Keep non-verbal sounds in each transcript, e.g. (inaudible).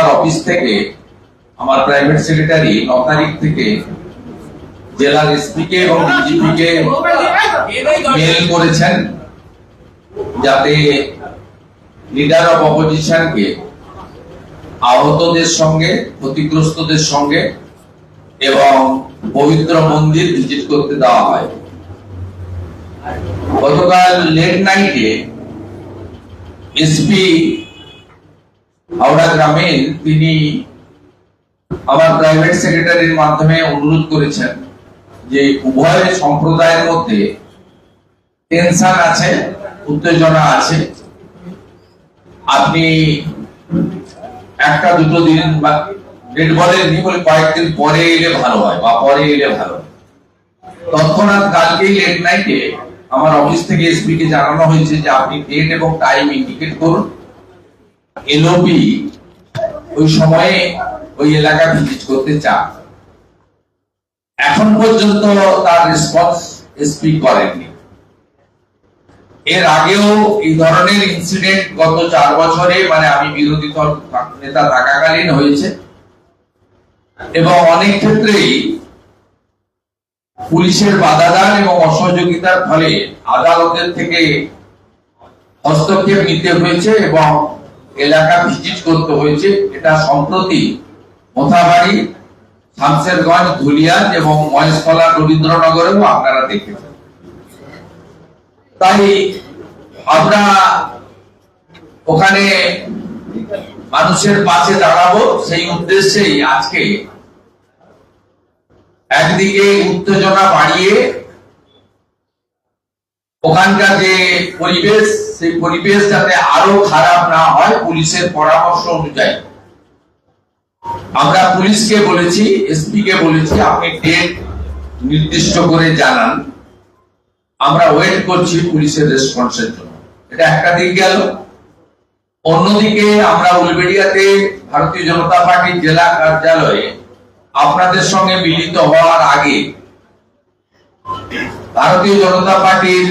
আমার অফিস থেকে আমার প্রাইভেট সেক্রেটারি ন তারিখ থেকে জেলার এসপি কে এবং ডিজিপি কে মেল করেছেন যাতে লিডার অফ অপোজিশনকে আহতদের সঙ্গে, ক্ষতিগ্রস্তদের সঙ্গে এবং পবিত্র মন্দির ভিজিট করতে দেওয়া হয়। গতকাল লেট নাইটে এসপি হাওড়া গ্রামীণ তিনি আমার প্রাইভেট সেক্রেটারির মাধ্যমে অনুরোধ করেছেন যে উভয় সম্প্রদায়ের মধ্যে টেনশন আছে, উত্তেজনা আছে আপনি একটা, দুটো দিন বা ডেট বলেননি, বলে কয়েকদিন পরে এলে ভালো হয় বা পরে এলে ভালো। তৎক্ষণাৎ কালকেই লেট নাইটে আমার অফিস থেকে এসপি কে জানানো হয়েছে যে আপনি ডেট এবং টাইম ইন্ডিকেট করুন এলওপি ওই সময়ে ওই এলাকা ভিজিট করতে চান এখন পর্যন্ত তার রেসপন্স এসপি করেননি। এর আগেও এই ধরনের ইনসিডেন্ট গত চার বছরে মানে আমি বিরোধী দল নেতা থাকাকালীন হয়েছে। এবং অনেক ক্ষেত্রেই পুলিশের বাধাদান এবং অসহযোগিতার ফলে আদালতের থেকে হস্তক্ষেপ নিতে হয়েছে এবং এলাকা ভিজিট করতে হয়েছে। এটা সম্প্রতি মোথাবাড়ি, শামসেরগঞ্জ, ধুলিয়ান এবং মহেশতলা রবীন্দ্রনগরেও আপনারা দেখেছেন। তাই আমরা ওখানে মানুষের পাশে দাঁড়াবো সেই উদ্দেশ্যেই আজকে একদিকে উত্তেজনা বাড়িয়ে ওখানকার যে পরিবেশ সেই পরিবেশ যাতে আরও খারাপ না হয়, পুলিশের পরামর্শ অনুযায়ী। আমরা পুলিশকে বলেছি এসপি কে বলেছি, আপনি ডেট নির্দিষ্ট করে জানান। আমরা ওয়েট করছি পুলিশের রেসপন্সের জন্য। এটা একটা দিক গেল। অন্যদিকে আমরা উলবেড়িয়াতে ভারতীয় জনতা পার্টির জেলা কার্যালয়ে আপনাদের সঙ্গে মিলিত হওয়ার আগে ভারতীয় জনতা পার্টির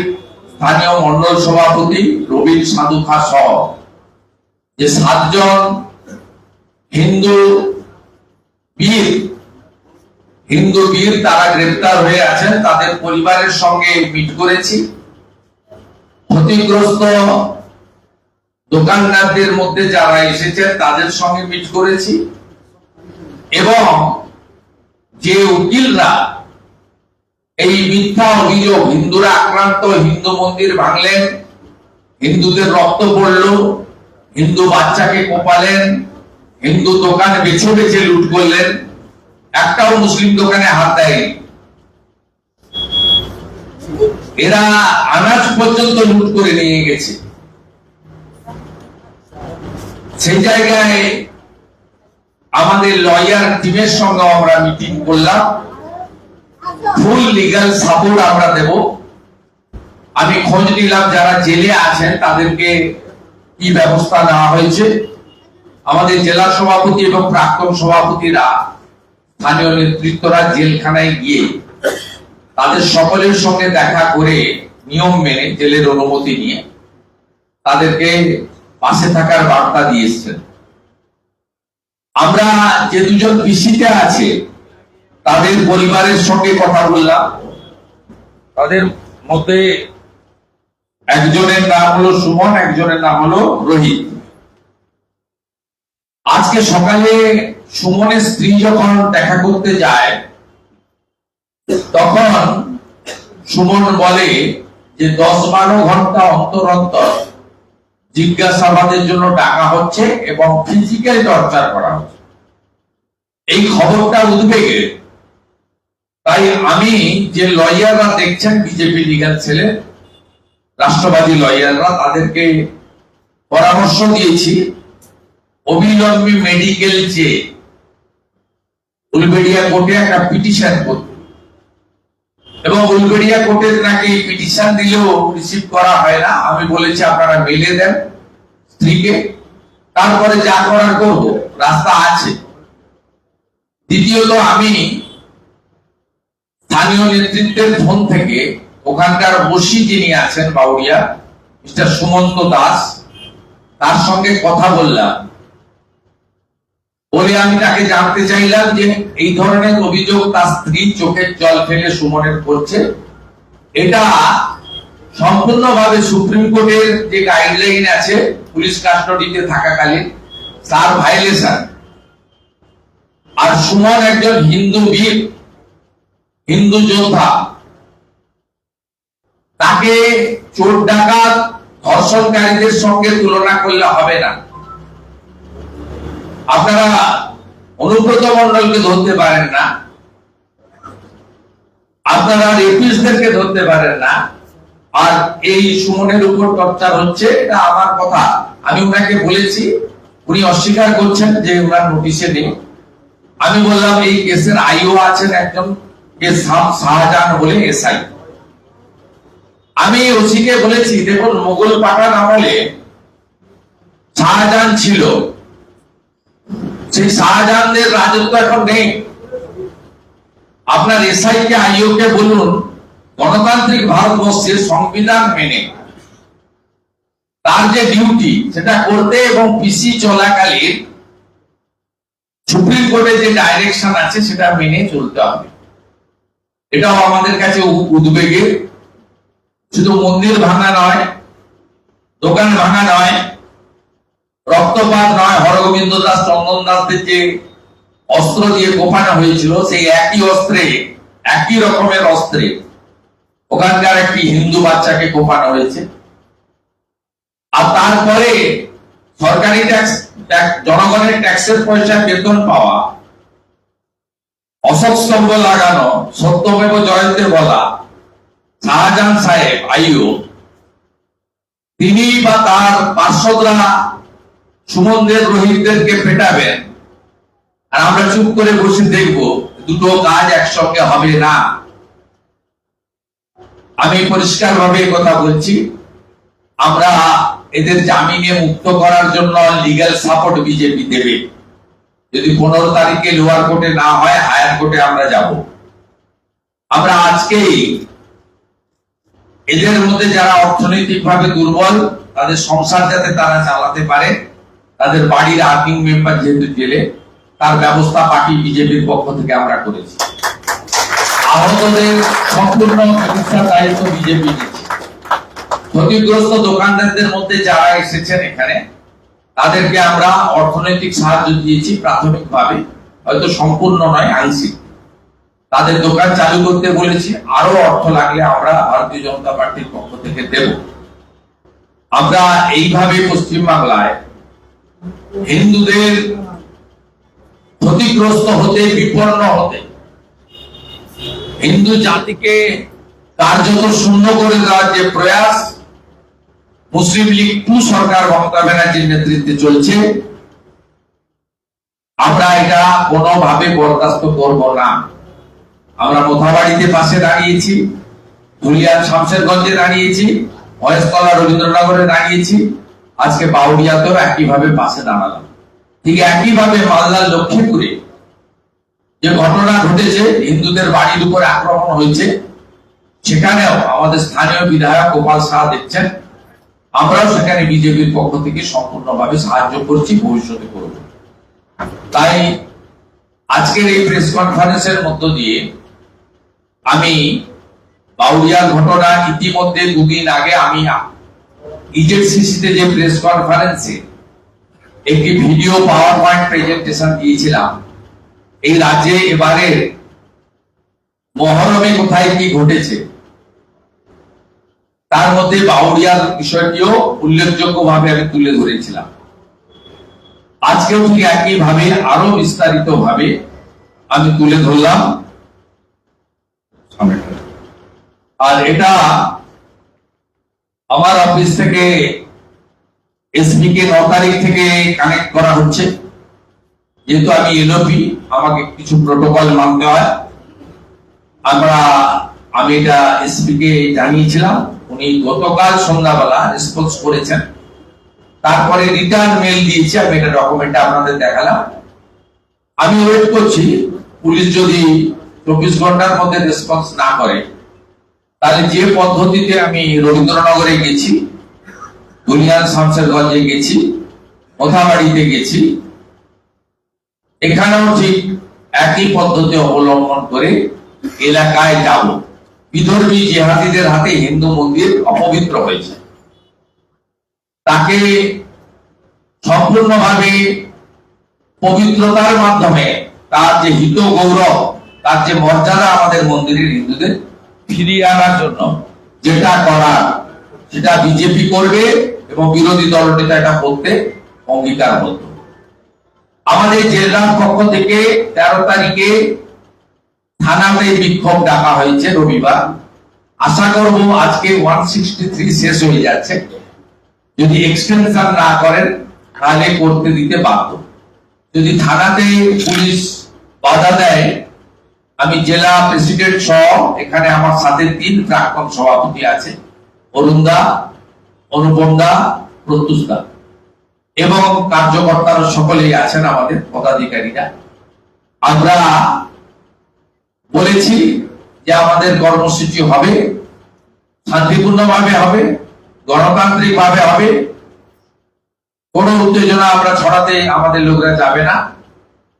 স্থানীয় মন্ডল সভাপতি রবীন সাধুখা সহ যে সাতজন হিন্দু বীর হিন্দু বীর তারা গ্রেপ্তার হয়ে আছেন, তাদের পরিবারের সঙ্গে মিট করেছি। ক্ষতিগ্রস্ত দোকানদারদের মধ্যে যারা এসেছেন, তাদের সঙ্গে মিট করেছি। এবং যে উকিলরা এই মিথ্যা অভিযোগ, হিন্দুরা আক্রান্ত, হিন্দু মন্দির ভাঙলেন, হিন্দুদের রক্ত পড়ল, হিন্দু বাচ্চাকে কোপালেন, হিন্দু দোকান বেছে বেছে লুট করলেন, একটাও মুসলিম দোকানে হাত দেয়নি। এরা আনাজ পর্যন্ত লুট করে নিয়ে গেছে। সেই জায়গায় আমাদের লয়ার টিমের সঙ্গে আমরা মিটিং করলাম। ফুল লিগাল সাপোর্ট আমরা দেব। আমি খোঁজ নিলাম যারা জেলে আছেন, তাদেরকে কি ব্যবস্থা নেওয়া হয়েছে। আমাদের জেলা সভাপতি এবং প্রাক্তন সভাপতিরা স্থানীয় নেতৃত্বরা জেলখানায় গিয়ে তাদের সকলের সঙ্গে দেখা করে নিয়ম মেনে জেলের অনুমতি নিয়ে তাদেরকে পাশে থাকার বার্তা দিয়েছেন। আমরা যে দুজন পিসিতে আছে তাদের পরিবারের সঙ্গে কথা বললাম। তাদের মধ্যে একজনের নাম হলো সুমন, একজনের নাম হলো রোহিত। আজকে সকালে সুমনের স্ত্রী যখন দেখা করতে যায়, তখন সুমন বলে যে, দশ বারো ঘণ্টা অন্তর অন্তর জিজ্ঞাসাবাদের জন্য ডাকা হচ্ছে এবং ফিজিক্যাল টর্চার করা হচ্ছে। এই খবরটা উদ্বেগের তাই আমি যে লয়াররা দেখছেন বিজেপি লিগাল ছেলে রাষ্ট্রবাদী লয়াররা, তাদেরকে পরামর্শ দিয়েছি, অবিলম্বে মেডিকেল যে উলবেড়িয়া কোর্টে একটা পিটিশন করতে। এবং উলবেড়িয়া কোর্টের নাকি পিটিশন দিলেও রিসিভ করা হয় না। আমি বলেছি, আপনারা মেলে দেন স্ত্রীকে। তারপরে যা করার করব, রাস্তা আছে। দ্বিতীয়ত আমি স্থানীয় নেতৃত্বের ফোন থেকে ওখানকার বসি যিনি আছেন বাউরিয়া, মিস্টার সুমন্ত দাস, তার সঙ্গে কথা বললাম। বলে আমি তাকে জানতে চাইলাম যে এই ধরনের অভিযোগ তার স্ত্রী চোখের জল ফেলে সুমনের করছে। এটা সম্পূর্ণভাবে সুপ্রিম কোর্টের যে গাইডলাইন আছে, পুলিশ কাস্টডিতে থাকাকালীন, তার ভাইলেশন আর সুমন একজন হিন্দু বীর। হিন্দু যোদ্ধা। তাকে চোর ডাকাত ধর্ষণকারীদের সঙ্গে তুলনা করলে হবে না। আপনারা অনুব্রত মন্ডলকে ধরতে পারেন না। আপনারা রেপিস্টদেরকে ধরতে পারেন না। আর এই সুমনের উপর টর্চার হচ্ছে, এটা আমার কথা। আমি ওনাকে বলেছি, উনি অস্বীকার করছেন যে ওনার নোটিশে নেই। আমি বললাম, এই কেসের আইও আছেন একজন শাহজাহান বলে এসআই আমি ওসিকে বলেছি, দেখুন মোগল পাঠান আমলে শাহজাহান ছিল। সেই শাহজাহানদের রাজত্ব এখন নেই। আপনার এসআই কে বলুন, গণতান্ত্রিক ভারতবর্ষের সংবিধান মেনে। তার যে ডিউটি সেটা করতে এবং পিসি চলাকালীন সুপ্রিম কোর্টে যে ডাইরেকশন আছে, সেটা মেনে চলতে হবে। এটাও আমাদের কাছে উ- উদ্বেগের শুধু মন্দির ভাঙা নয়, দোকান ভাঙা নয়, রক্তপাত নয়, হরগোবিন্দ দাস, চন্দন দাসদের যে অস্ত্র দিয়ে কোপানো হয়েছিল, সেই একই অস্ত্রে, একই রকমের অস্ত্রে ওখানকার একটি হিন্দু বাচ্চাকে কোপানো হয়েছে। আর তারপরে সরকারি ট্যাক্স, জনগণের ট্যাক্সের পয়সা বেতন পাওয়া অশোক স্তম্ভ লাগানো, সত্যমেব জয়ন্তে বলা। শাহজাহান সাহেব আইও তিনি বা তার পার্শ্বদরা সুমনদের রোহিতদেরকে পেটাবেন আর আমরা চুপ করে বসে দেখব, দুটো কাজ একসঙ্গে হবে না। আমি পরিষ্কার ভাবে কথা বলছি। আমরা এদের জামিনে মুক্ত করার জন্য লিগ্যাল সাপোর্ট বিজেপি দেবে। যদি পনেরো তারিখে লোয়ার কোর্টে না হয়, হায়ার কোর্টে আমরা যাব। আমরা আজকেই এদের মধ্যে যারা অর্থনৈতিক ভাবে দুর্বল, তাদের সংসার যাতে তারা চালাতে পারে, তাদের বাড়ির আর্থিং মেম্বার যেহেতু জেলে, তার ব্যবস্থা পার্টি বিজেপির পক্ষ থেকে আমরা করেছি। আহতদের সম্পূর্ণ চিকিৎসার দায়িত্ব বিজেপি ক্ষতিগ্রস্ত দোকানদারদের মধ্যে যারা এসেছেন এখানে তাদেরকে আমরা অর্থনৈতিক সাহায্য দিয়েছি প্রাথমিকভাবে, হয়তো সম্পূর্ণ নয়, আংশিক। তাদের দোকান চালু করতে বলেছি আরও অর্থ লাগলে আমরা ভারতীয় জনতা পার্টির পক্ষ থেকে দেব। আমরা এইভাবে পশ্চিম বাংলায় হিন্দুদের ক্ষতিগ্রস্ত হতে, বিপন্ন হতে, হিন্দু জাতিকে কার্যত শূন্য করে দেওয়ার যে প্রয়াস মুসলিম লীগ টু সরকার মমতা ব্যানার্জির নেতৃত্বে চলছে। আমরা এটা কোনোভাবে বরদাস্ত করব না। আমরা মোথাবাড়িতে পাশে দাঁড়িয়েছি ধুলিয়ান শামশেরগঞ্জে দাঁড়িয়েছি, মহেশতলা রবীন্দ্রনগরে দাঁড়িয়েছি, আজকে বাউরিয়াতেও একইভাবে পাশে দাঁড়ালাম। ঠিক একইভাবে মালদার লক্ষ্মীপুরে যে ঘটনা ঘটেছে, হিন্দুদের বাড়ির উপরে আক্রমণ হয়েছে, সেখানেও আমাদের স্থানীয় বিধায়ক গোপাল শাহ দেখছেন। আমরাও সেখানে বিজেপির পক্ষ থেকে সম্পূর্ণভাবে সাহায্য করছি, ভবিষ্যতে করব। তাই আজকের এই প্রেস কনফারেন্সের মধ্য দিয়ে আমি বাউরিয়ার ঘটনা ইতিমধ্যে দুদিন আগে আমি ইজেডসিসিতে যে প্রেস কনফারেন্সে একটি ভিডিও পাওয়ার পয়েন্ট প্রেজেন্টেশন দিয়েছিলাম, এই রাজ্যে এবারে মহরমে কোথায় কি ঘটেছে তার মধ্যে বাউরিয়ার বিষয়টিও উল্লেখযোগ্য ভাবে আমি তুলে ধরেছিলাম। আজকেও ঠিক একই ভাবে আরও বিস্তারিত ভাবে আমি তুলে ধরলাম। আর এটা আমার অফিস থেকে এসপি কে ন তারিখ থেকে কানেক্ট করা হচ্ছে। যেহেতু আমি এলওপি আমাকে কিছু প্রোটোকল মানতে হয়। আমরা, আমি এটা এসপি কে জানিয়েছিলাম। উনি গতকাল সন্ধ্যাবেলা রেসপন্স করেছেন। তারপরে রিটার্ন মেল দিয়েছি, আমি এটা ডকুমেন্ট আপনাদের দেখালাম। আমি ওয়েট করছি, পুলিশ যদি চব্বিশ ঘণ্টার মধ্যে রেসপন্স না করে, তাহলে যে পদ্ধতিতে আমি রবীন্দ্রনগরে গেছি, দুনিয়ার শামসেরগঞ্জে গেছি মোথাবাড়িতে গেছি, এখানেও ঠিক একই পদ্ধতি অবলম্বন করে এলাকায় যাব। বিধর্মী জেহাদিদের হাতে হিন্দু মন্দির অপবিত্র হয়েছে। তাকে সম্পূর্ণভাবে পবিত্রতার মাধ্যমে তার যে হিত গৌরব, তার যে মর্যাদা আমাদের মন্দিরের হিন্দুদের ফিরিয়ে আনার জন্য যেটা করার, সেটা বিজেপি করবে এবং বিরোধী দলনেতা এটা করতে অঙ্গীকারবদ্ধ। আমাদের জেলার পক্ষ থেকে তেরো তারিখে থানাতে বিক্ষোভ ডাকা হয়েছে রবিবার। আশা করব আজকে ওয়ান সিক্সটি থ্রি শেষ হয়ে যাচ্ছে। যদি এক্সটেনশন না করেন, তাহলে করতে দিতে বাধ্য। যদি থানাতে পুলিশ বাধা দেয়, আমি জেলা প্রেসিডেন্ট সহ এখানে আমার সাথে তিন প্রাক্তন সভাপতি আছে অরুণদা অনুপমদা প্রত্যুষদা এবং কার্যকর্তারা সকলেই আছেন আমাদের পদাধিকারীরা। আমরা বলেছি যে আমাদের কর্মসূচি হবে, শান্তিপূর্ণভাবে হবে গণতান্ত্রিক ভাবে হবে। কোনো উত্তেজনা আমরা ছড়াতে আমাদের লোকরা যাবে না।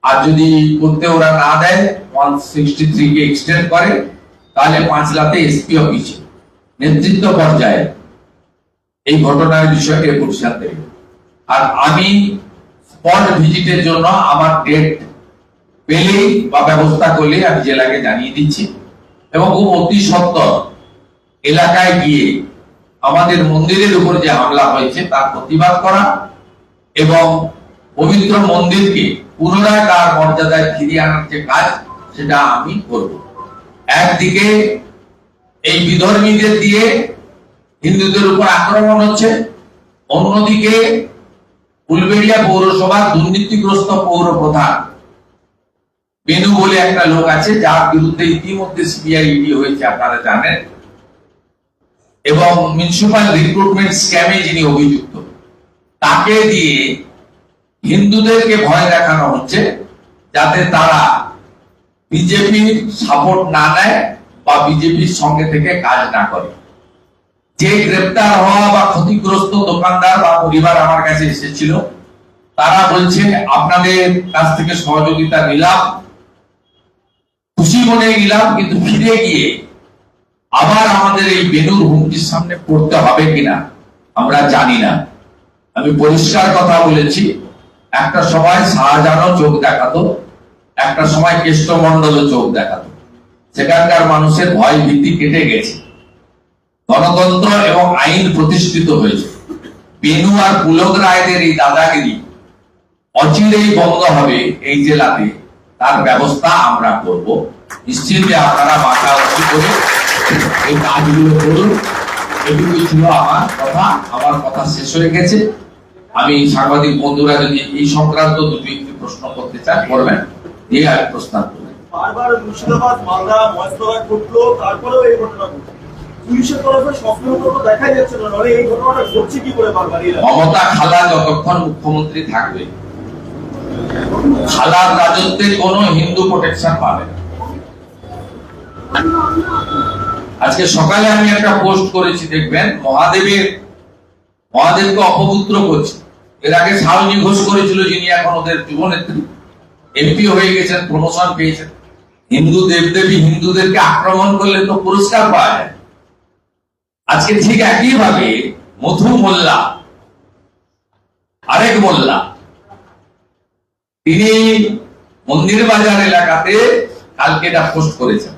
আর যদি করতে ওরা না দেয়, ওয়ান সিক্সটি থ্রি কে এক্সটেন্ড করে, তাহলে পাঁচলাতে এসপি অফিসে, নেতৃত্ব পর্যায়ে। এই ঘটনার বিষয়ে পরিষ্কার দেবে আর আমি স্পট ভিজিটের জন্য আমার ডেট পেলেই বা ব্যবস্থা করলে আমি জেলাকে জানিয়ে দিচ্ছি। এবং খুব অতি সত্তর এলাকায় গিয়ে আমাদের মন্দিরের উপর যে হামলা হয়েছে তার প্রতিবাদ করা এবং পবিত্র মন্দিরকে পুনরায় তার মর্যাদায় ফিরিয়ে আনার যে কাজ, সেটা আমি করব। একদিকে এই বিধর্মীদের দিয়ে হিন্দুদের উপর আক্রমণ হচ্ছে, অন্যদিকে উলবেড়িয়া পৌরসভার দুর্নীতিগ্রস্ত পৌর প্রধান বেনু বলে একটা লোক আছে, যার বিরুদ্ধে ইতিমধ্যে সিবিআই ইডি হয়েছে, আপনারা জানেন। এবং মিউনিসিপাল রিক্রুটমেন্ট স্ক্যামে যিনি অভিযুক্ত, তাকে দিয়ে হিন্দুদেরকে ভয় দেখানো হচ্ছে, যাতে তারা বিজেপির সাপোর্ট না নেয় বা বিজেপির সঙ্গে থেকে কাজ না করে। যে গ্রেপ্তার হওয়া বা ক্ষতিগ্রস্ত দোকানদার বা পরিবার আমার কাছে এসেছিল, তারা বলছে, আপনাদের কাছ থেকে সহযোগিতা নিলাম। খুশি মনে গেলাম কিন্তু ফিরে গিয়ে আবার আমাদের এই বেনুর হুমকির সামনে পড়তে হবে কিনা, আমরা জানি না। আমি পরিষ্কার কথা বলেছি, একটা সময় শাহজাহানও চোখ দেখাতো, একটা সময় কেষ্টমন্ডলও চোখ দেখাতো। সেখানকার মানুষের ভয় ভীতি কেটে গেছে। গণতন্ত্র এবং আইন প্রতিষ্ঠিত হয়েছে। বেনু আর পুলক রায়দের এই দাদাগিরি অচিরেই বন্ধ হবে এই জেলাতে। তার ব্যবস্থা আমরা করব। নিশ্চিন্তে আপনারা মাথা উঁচু করে এই কাজগুলো করুন। এটুকুই ছিল আমার কথা। আমার কথা শেষ হয়ে গেছে। আমি সাংবাদিক বন্ধুরা যদি এই সংক্রান্ত দুটি একটি প্রশ্ন করতে চান করবেন। দিয়ে আমি প্রস্তাব করবেন বারবার মুর্শিদাবাদ মালদা ঘটলো তারপরেও এই ঘটনা ঘটলো মমতা খালা যতক্ষণ মুখ্যমন্ত্রী থাকবে খালার রাজত্বে কোন হিন্দু প্রোটেকশন পাবে আজকে সকালে আমি একটা পোস্ট করেছি, দেখবেন, মহাদেবের, মহাদেবকে অপপুত্র করছে। এর আগে শালিনী ঘোষ করেছিল, যিনি এখন ওদের যুবনেত্রী। এমপি হয়ে গেছেন প্রমোশন পেয়েছেন। হিন্দু দেবদেবী হিন্দুদেরকে আক্রমণ করলে তো পুরস্কার পাওয়া যায়। আজকে ঠিক একই ভাবে মধু মোল্লা, আরেক মোল্লা তিনি মন্দির বাজার এলাকাতে কালকে এটা পোস্ট করেছেন।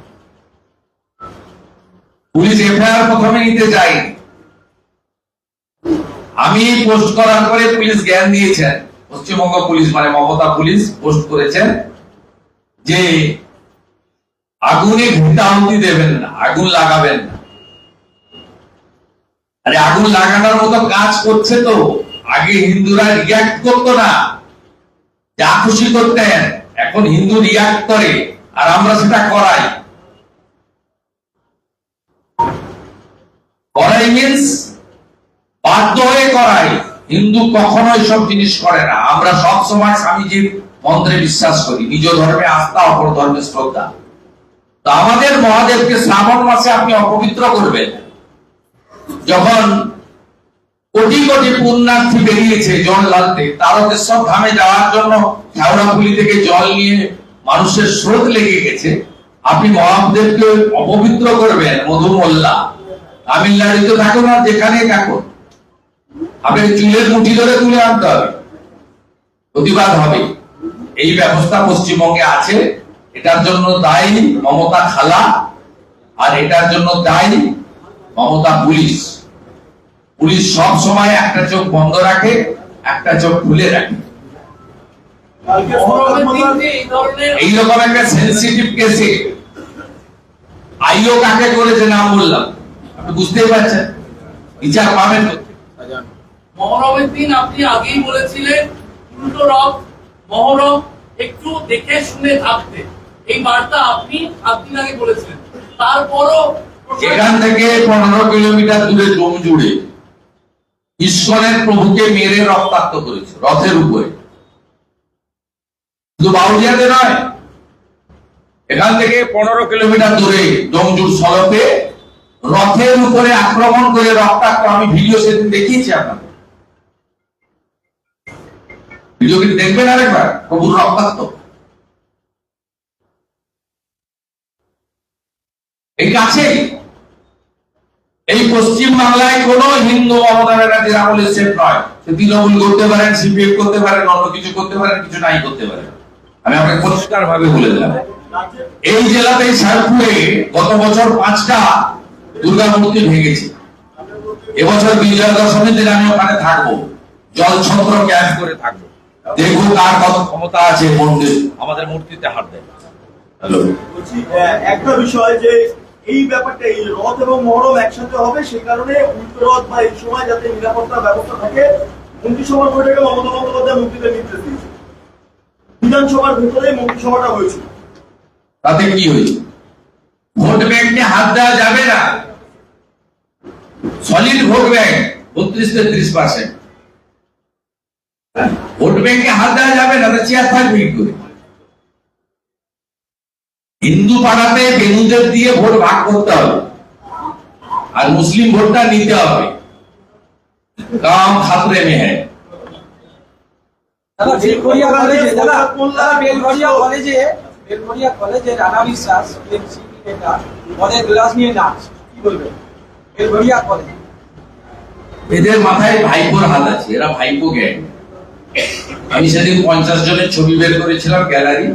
পুলিশ এফআইআর প্রথমে নিতে যায়নি। আমি পোস্ট করার পরে পুলিশ জ্ঞান দিয়েছেন। পশ্চিমবঙ্গ পুলিশ মানে মমতা পুলিশ পোস্ট করেছেন যে আগুনে ঘৃতাহুতি দেবেন না, আগুন লাগাবেন না। আরে আগুন লাগানোর মতো কাজ করছে তো, আগে হিন্দুরা রিয়াক্ট করতো না। যা খুশি করতেন, এখন হিন্দু রিয়াক্ট করে, আর আমরা সেটা করাই। করাই মিন্স বাধ্য হয়ে করাই। হিন্দু কখনো সব জিনিস করে না। আমরা সব সময় স্বামীজির মন্ত্রে বিশ্বাস করি। নিজ ধর্মে আস্থা অপর ধর্মে শ্রদ্ধা। তো আমাদের মহাদেবকে শ্রাবণ মাসে আপনি অপবিত্র করবেন। যখন কোটি কোটি পুণ্যার্থী বেরিয়েছে জল লালতে তারকেশ্বর ধামে যাওয়ার জন্য শ্যাওড়াপুলি থেকে জল নিয়ে মানুষের স্রোত লেগে গেছে। আপনি মহাদেবকে অপবিত্র করবেন মধু মোল্লা তামিলনাড়ুতে থাকুন আর যেখানে থাকুন। আপনাকে চুলের মুঠি ধরে তুলে আনতে হবে। প্রতিবাদ হবে। এই ব্যবস্থা পশ্চিমবঙ্গে আছে। এটার জন্য দায়ী মমতা খালা, আর এটার জন্য দায়ী মমতা পুলিশ। পুলিশ সব সময় একটা চোখ বন্ধ রাখে একটা চোখ খুলে রাখে। এইরকম একটা সেন্সিটিভ কেসে আইও কাকে করেছে নাম বললাম। আপনি বুঝতেই পারছেন বিচার পাবেন মহরমের দিন আপনি আগেই বলেছিলেন উল্টো রথ মহরম একটু দেখে শুনে থাকতে। এই বার্তা আপনি সাত দিন আগে বলেছিলেন। তারপরও এখান থেকে পনেরো কিলোমিটার দূরে জম জুড়ে ঈশ্বরের প্রভুকে মেরে রক্তাক্ত করেছে, রথের উপরে। শুধু বাউরিয়াতে নয়, এখান থেকে পনেরো কিলোমিটার দূরে জমজুর সড়কে রথের উপরে আক্রমণ করে রক্তাক্ত, আমি ভিডিও সেদিন দেখিয়েছি আপনাকে ভিডিও কি দেখবেন আরেকবার? প্রভুর রক্তাক্ত। এই কাছেই এই পশ্চিম বাংলায় কোন হিন্দু মমতা ব্যানার্জির আমলে সেফ নয়। সে তৃণমূল করতে পারেন সিপিএম করতে পারেন অন্য কিছু করতে পারেন কিছু নাই করতে পারেন। আমি আপনাকে পরিষ্কার ভাবে বলে দিলাম। এই জেলাতে শেরপুরে গত বছর পাঁচটা দুর্গা মূর্তি ভেঙেছে। এবছর বিজয়া দশমীর দিন আমি ওখানে থাকব। জল ছত্র ক্যাম্প করে থাকব। দেখুন তার কত ক্ষমতা আছে মন্দির। আমাদের মূর্তিতে হাত দেয়। হ্যালো। একটা বিষয় যে এই ব্যাপারটা, এই রথ এবং মহরম একসাথে হবে, সেই কারণে উল্টো রথ বা এই সময় যাতে নিরাপত্তা ব্যবস্থা থাকে মন্ত্রিসভার বৈঠকে মমতা বন্দ্যোপাধ্যায় মন্ত্রীদের নির্দেশ দিয়েছে বিধানসভার ভেতরে মন্ত্রিসভাটা হয়েছিল তাতে কি হয়েছে? ভোট ব্যাংকে হাত দেওয়া যাবে না। সলিড ভোট ব্যাংক, বত্রিশ তেত্রিশ পার্সেন্ট। ভোট ব্যাংকে হাত দেওয়া যাবে না চেয়ার থাকবে কি করে? হিন্দু পাড়াতে বেনুদের দিয়ে ভোট ভাগ করতে হবে। আর মুসলিম ভোটটা নিতে হবে। কাম খাতরে মে কলেজে কলেজে রানা বিশ্বাস মদের গ্লাস নিয়ে নাচ। কি বলবেন বেলঘরিয়া কলেজে। এদের মাথায় ভাইপোর হাত আছে এরা ভাইপো গ্যাং আমি সেদিন পঞ্চাশ জনের ছবি বের করেছিলাম গ্যালারি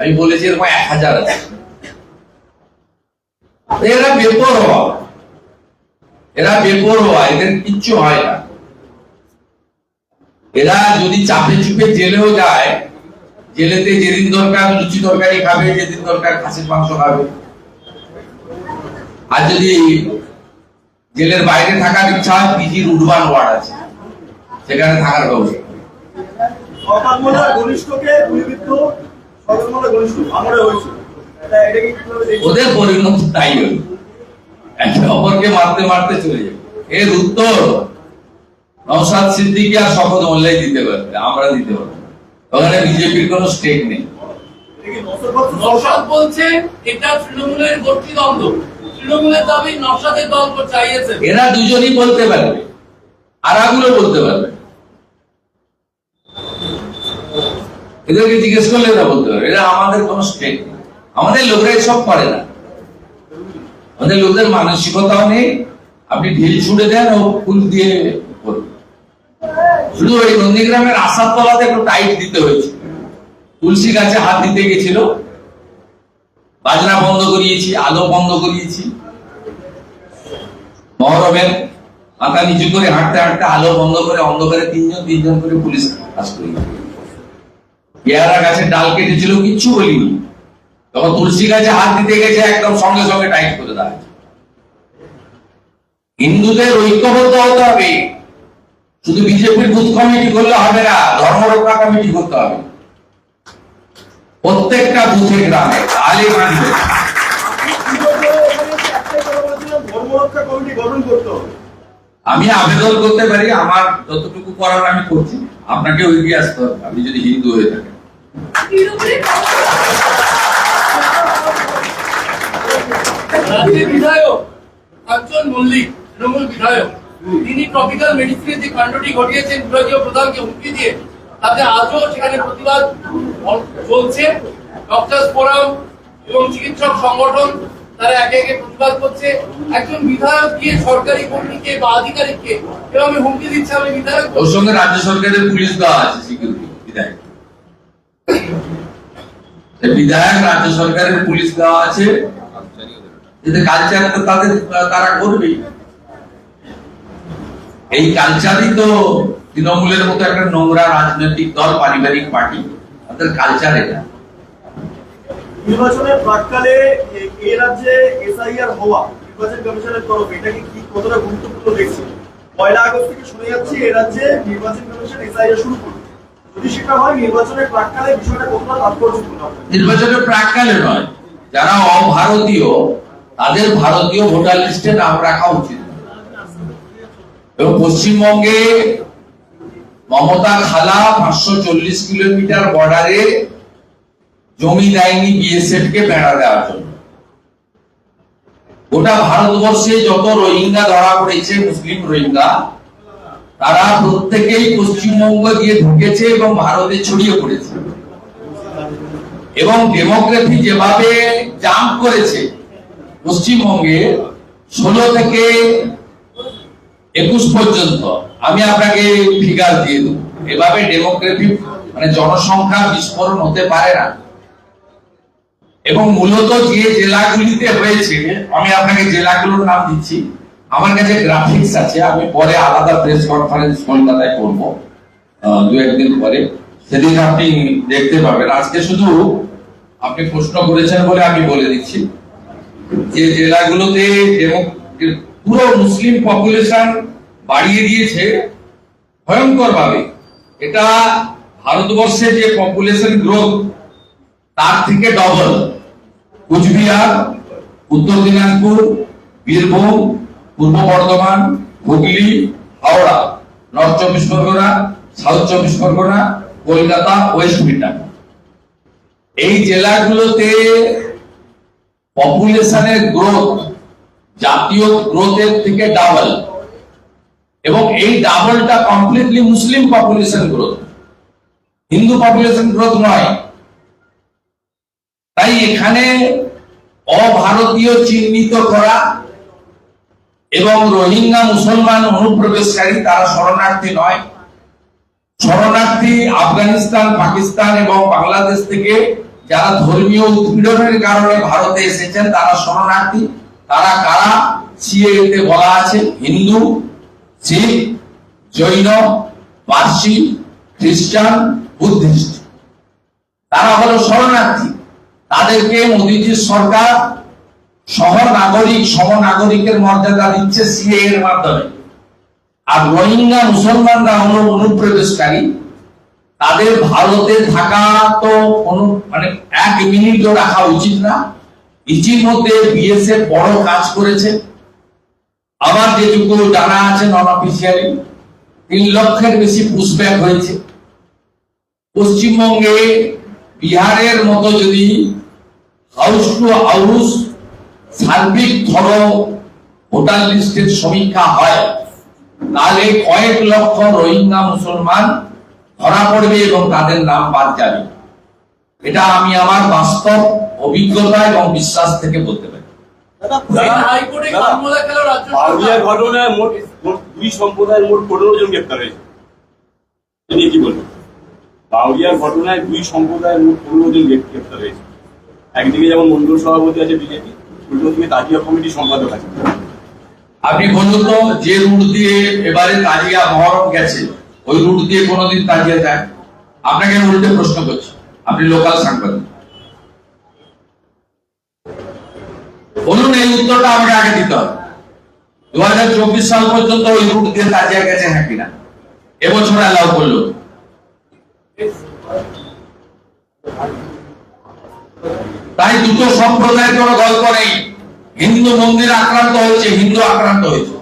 আমি বলেছি এরকম এক হাজার আছে। এরা বেপর হওয়া এরা বেপর হওয়া এদের কিচ্ছু হয় না। এরা যদি চাপে চুপে জেলেও যায়, জেলেতে যেদিন দরকার লুচি তরকারি খাবে, যেদিন দরকার খাসির মাংস খাবে। আর যদি জেলের বাইরে থাকার ইচ্ছা পিজির উডবান ওয়ার্ড আছে। সেখানে থাকার ব্যবস্থা। সকালবেলা ঘনিষ্ঠকে গুলিবিদ্ধ সকালবেলা ঘনিষ্ঠ, ভাঙড়ে হয়েছিল ওদের পরিণত তাই হল। একে অপরকে মারতে মারতে চলে যাবে। এর উত্তর সিদ্দিকী আর শপথ মোল্লাই দিতে পারবে আমরা দিতে পারব ওখানে বিজেপির কোনো স্টেক নেই। বলছে এটা তৃণমূলের তৃণমূলের দাবি দল চাইয়েছে। এরা দুজনই বলতে পারবে। আর বলতে পারবে। এদেরকে জিজ্ঞেস করলে এরা বলতে পারবে। আমাদের কোনো স্টেক নেই। আমাদের লোকরা সব করে না। আমাদের লোকদের মানসিকতাও নেই। আপনি ঢিল ছুড়ে দেন, ও ফুল দিয়ে শুধু ওই নন্দীগ্রামের আসাদ তলাতে একটু টাইট দিতে হয়েছে। তুলসী গাছে হাত দিতে গেছিল। বাজনা বন্ধ করিয়েছি, আলো বন্ধ করিয়েছি। মহরমের মাথা নিচু করে হাঁটতে হাঁটতে আলো বন্ধ করে অন্ধকারে তিনজন তিনজন করে পুলিশ কাজ করি পেয়ারা গাছের ডাল কেটেছিল, কিচ্ছু বলিনি। তখন তুলসী গাছে হাত দিতে গেছে, একদম সঙ্গে সঙ্গে টাইট করে দেওয়া হিন্দুদের ঐক্যবদ্ধ হতে হবে। শুধু বিজেপির বুথ কমিটি করলে হবে না, ধর্মরক্ষা কমিটি করতে হবে। প্রত্যেকটা বুথে গ্রামে আলে মানবে আমি আবেদন করতে পারি, আমার যতটুকু করার আমি করছি, আপনাকে এগিয়ে আসতে হবে, আপনি যদি হিন্দু হয়ে থাকেন। রাজ্যের বিধায়ক কাঞ্চন মল্লিক তৃণমূল বিধায়ক। তিনি ট্রপিক্যাল মেডিসিনের যে কাণ্ডটি ঘটিয়েছেন বিভাগীয় প্রধানকে হুমকি দিয়ে তাতে আজও সেখানে প্রতিবাদ চলছে। ডক্টরস ফোরাম এবং চিকিৎসক সংগঠন তারা একে একে প্রতিবাদ করছে। একজন বিধায়ক গিয়ে সরকারি কর্মীকে বা আধিকারিককে এভাবে হুমকি দিচ্ছে আমি বিধায়ক ওর সঙ্গে রাজ্য সরকারের পুলিশ দেওয়া আছে সিকিউরিটি বিধায়ক। (laughs) বিধায়ক রাজ্য সরকারের পুলিশ দেওয়া আছে। এতে কালচার তো তাদের তারা করবেই এই কালচারই তো তৃণমূলের মতো একটা নোংরা রাজনৈতিক দল পারিবারিক পার্টি। তাদের কালচার এটা নির্বাচনের প্রাককালে এ- রাজ্যে এসআইআর হওয়া নির্বাচন কমিশনের তরফে এটাকে কি কতটা গুরুত্বপূর্ণ দেখছে? পয়লা আগস্ট থেকে শুনে যাচ্ছে এ রাজ্যে নির্বাচন কমিশন এসআইআর শুরু করবে। যদি সেটা হয় নির্বাচনের প্রাককালে বিষয়টা কতটা তাৎপর্যপূর্ণ? নির্বাচনের প্রাককালে নয় যারা অভারতীয় তাদের ভারতীয় ভোটার লিস্টে নাম রাখা উচিত। এবং পশ্চিমবঙ্গে মমতা খালা পাঁচশো চল্লিশ কিলোমিটার বর্ডারে জমি দেয়নি বিএসএফ কে বেড়া দেওয়ার জন্য। গোটা ভারতবর্ষে যত রোহিঙ্গা ধরা পড়েছে, মুসলিম রোহিঙ্গা, তারা প্রত্যেকেই পশ্চিমবঙ্গ দিয়ে ঢুকেছে এবং ভারতে ছড়িয়ে পড়েছে। এবং ডেমোগ্রাফি যেভাবে জাম্প করেছে পশ্চিমবঙ্গে ষোলো থেকে একুশ পর্যন্ত আমি আপনাকে ফিগার দিয়ে দেবো। এভাবে ডেমোগ্রাফি মানে জনসংখ্যা বিস্ফোরণ হতে পারে না। এবং মূলত যে জেলাগুলিতে হয়েছে, আমি আপনাকে জেলাগুলোর নাম দিচ্ছি। আমার কাছে গ্রাফিক্স আছে, আমি পরে আলাদা প্রেস কনফারেন্স কলকাতায় করব দু একদিন পরে। সেদিন আপনি দেখতে পাবেন। আজকে শুধু আপনি প্রশ্ন করেছেন বলে আমি বলে দিচ্ছি। যে জেলাগুলোতে পুরো মুসলিম পপুলেশন বাড়িয়ে দিয়েছে ভয়ঙ্কর ভাবে এটা ভারতবর্ষে যে পপুলেশন গ্রোথ, তার থেকে ডবল কুচবিহার, উত্তর দিনাজপুর, বীরভূম, পূর্ব বর্ধমান, হুগলি, হাওড়া নর্থ চব্বিশ পরগনা সাউথ চব্বিশ পরগনা, কলকাতা ওয়েস্ট মিডল্যান্ড এই জেলাগুলোতে পপুলেশনের গ্রোথ জাতীয় গ্রোথের থেকে ডাবল এবং এই ডাবলটা completely Muslim population growth Hindu population growth নয়। তাই এখানে অভারতীয় চিহ্নিত করা এবং রোহিঙ্গা মুসলমান অনুপ্রবেশকারী তারা শরণার্থী নয়। শরণার্থী আফগানিস্তান, পাকিস্তান এবং বাংলাদেশ থেকে যারা ধর্মীয় উৎপীড়নের কারণে ভারতে এসেছেন, তারা শরণার্থী। তারা কারা? সিএতে বলা আছে, হিন্দু, শিখ, জৈন, পার্সি, খ্রিস্টান, বুদ্ধিস্ট। তারা হলো শরণার্থী। তাদেরকে মোদীজির সরকার সহ নাগরিক সম নাগরিকের মর্যাদা দিচ্ছে সিএ এর মাধ্যমে। আর রোহিঙ্গা, মুসলমানরা হলো অনুপ্রবেশকারী। তাদের ভারতে থাকা তো কোনো মানে এক মিনিটও রাখা উচিত না। ইতিমধ্যে বিএসএফ বড় কাজ করেছে। আমার যেটুকু জানা আছে নন অফিসিয়ালি তিন লক্ষের বেশি পুশব্যাক হয়েছে। পশ্চিমবঙ্গে বিহারের মতো যদি হাউস টু হাউস সার্বিক ধরো ভোটার লিস্টের সমীক্ষা হয়, তাহলে কয়েক লক্ষ রোহিঙ্গা মুসলমান ধরা পড়বে এবং তাদের নাম বাদ যাবে। এটা আমি আমার বাস্তব অভিজ্ঞতা এবং বিশ্বাস থেকে বলতে পারি। ঘটনায় মোট মোট দুই সম্প্রদায়ের মোট পনেরো জন গ্রেপ্তার হয়েছে। এ কি বলবেন ঘটনায় দুই সম্প্রদায়ের মোট পনেরো জন গ্রেপ- গ্রেপ্তার হয়েছে। একদিকে যেমন মন্ডল সভাপতি আছে বিজেপি উল্টো দিকে তাজিয়া কমিটি সম্পাদক আছে। আপনি বলুন তো যে রুট দিয়ে এবারে তাজিয়া মহরম গেছে ওই রুট দিয়ে কোনোদিন তাজিয়া যায় আপনাকে উল্টে প্রশ্ন করছি। আপনি লোকাল সাংবাদিক। বলুন, এই উত্তরটা আমাকে আগে দিতে হবে। দু হাজার চব্বিশ সাল পর্যন্ত ওই রুট দিয়ে তাজিয়া গেছে হ্যাঁ কিনা? এবছর অ্যালাউ করল। তাই দুটো সম্প্রদায়ের কোনো গল্প নেই। হিন্দু মন্দির আক্রান্ত হয়েছে, হিন্দু আক্রান্ত হয়েছে।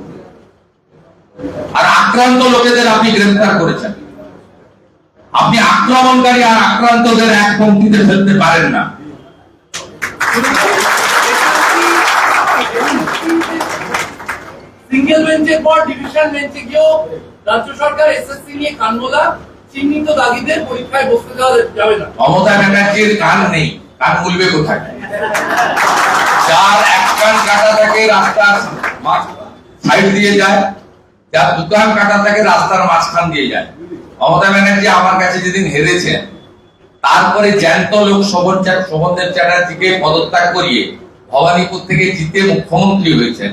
আর আক্রান্ত লোকেদের আপনি গ্রেফতার করেছেন। আপনি আক্রমণকারী আর আক্রান্তদের এক পঙ্ক্তিতে ফেলতে পারেন না। সিঙ্গেল বেঞ্চের পর ডিভিশন বেঞ্চে গিয়েও রাজ্য সরকার এসএসসি নিয়ে কানমোলা চিহ্নিত দাগিদের পরীক্ষায় বসতে দেওয়া যাবে না। মমতা ব্যানার্জির কান নেই কান মুলবে কোথায়? যার এক কান কাটা থাকে রাস্তার সাইড দিয়ে যায়। যার দোকান কাটা থাকে রাস্তার মাঝখান দিয়ে যায়। মমতা ব্যানার্জি আমার কাছে যেদিন হেরেছেন, তারপরে জ্যান্ত লোক শোভন শোভনদেব চ্যাটার্জিকে পদত্যাগ করিয়ে ভবানীপুর থেকে জিতে মুখ্যমন্ত্রী হয়েছেন।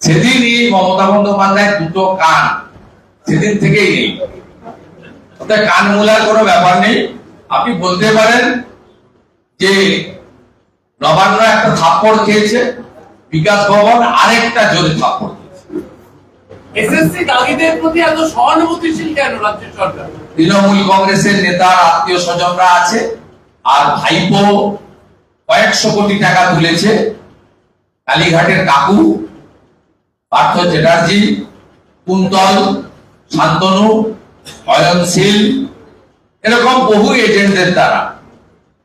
সেদিনই মমতা বন্দ্যোপাধ্যায় দুটো কান, সেদিন থেকেই নেই। কান মূলার কোনো ব্যাপার নেই। আপনি বলতে পারেন যে নবান্ন একটা থাপ্পড় খেয়েছে, বিকাশ ভবন আরেকটা জোরে থাপ্পড় এসএসসি দাগিদের প্রতি এত সহানুভূতিশীল কেন রাজ্য সরকার? তৃণমূল কংগ্রেসের নেতার আত্মীয় স্বজনরা আছে, আর ভাইপো কয়েকশো কোটি টাকা তুলেছে। কালীঘাটের কাকু, পার্থ চ্যাটার্জি, কুন্তল, শান্তনু, অয়নশীল, এরকম বহু এজেন্টদের দ্বারা,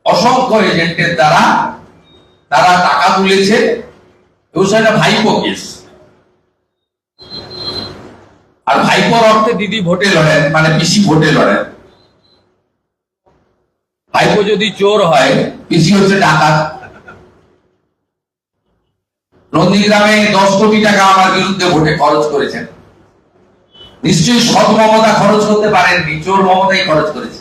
অসংখ্য এজেন্টের দ্বারা তারা টাকা তুলেছে। এবং সেটা ভাইপো কেস আর ভাইপোর অর্থে দিদি ভোটে লড়েন মানে পিসি ভোটে লড়েন ভাইপো যদি চোর হয়, পিসি হচ্ছে ডাকাত। নন্দীগ্রামে দশ কোটি টাকা আমার বিরুদ্ধে ভোটে খরচ করেছেন। নিশ্চয়ই সৎ মমতা খরচ করতে পারেননি, চোর মমতাই খরচ করেছে।